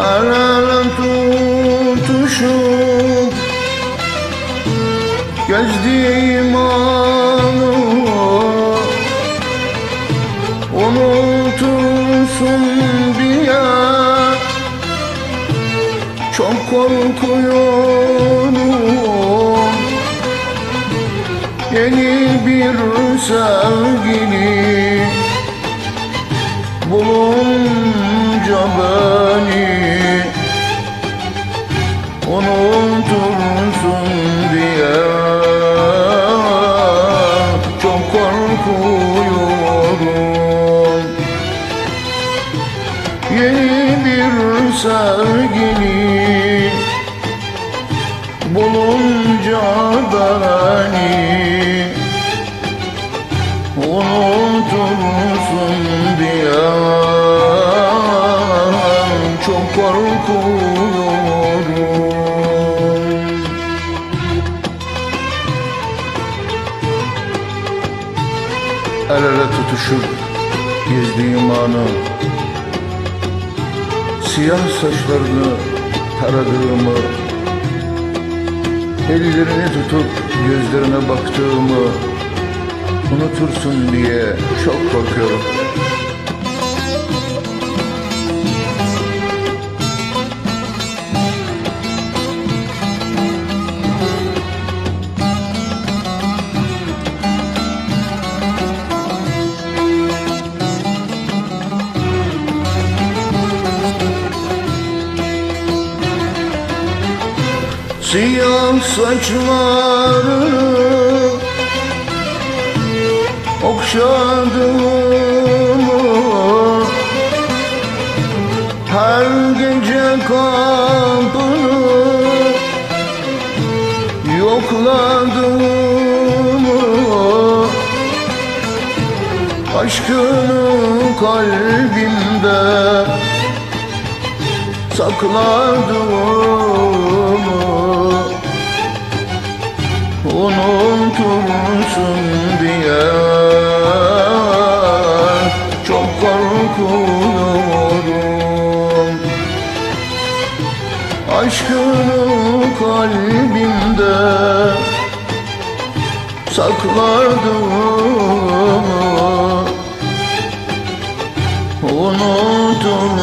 Her an tutuşup Gezdiğim anı Unutursun diye Çok korkuyorum. Yeni bir sevgili Bulunca beni Yeni bir sevgili. Bulunca beni. Unutursun diye. Çok korkuyorum. El ele tutuşup gezdiğim anı Siyah saçlarını taradığımı Ellerini tutup gözlerine baktığımı Unutursun diye çok korkuyorum Siyah saçlarını okşadığımı Her gece kapını yokladığımı Aşkını kalbimde sakladığımı Aşkını kalbimde sakladığımı Unutursun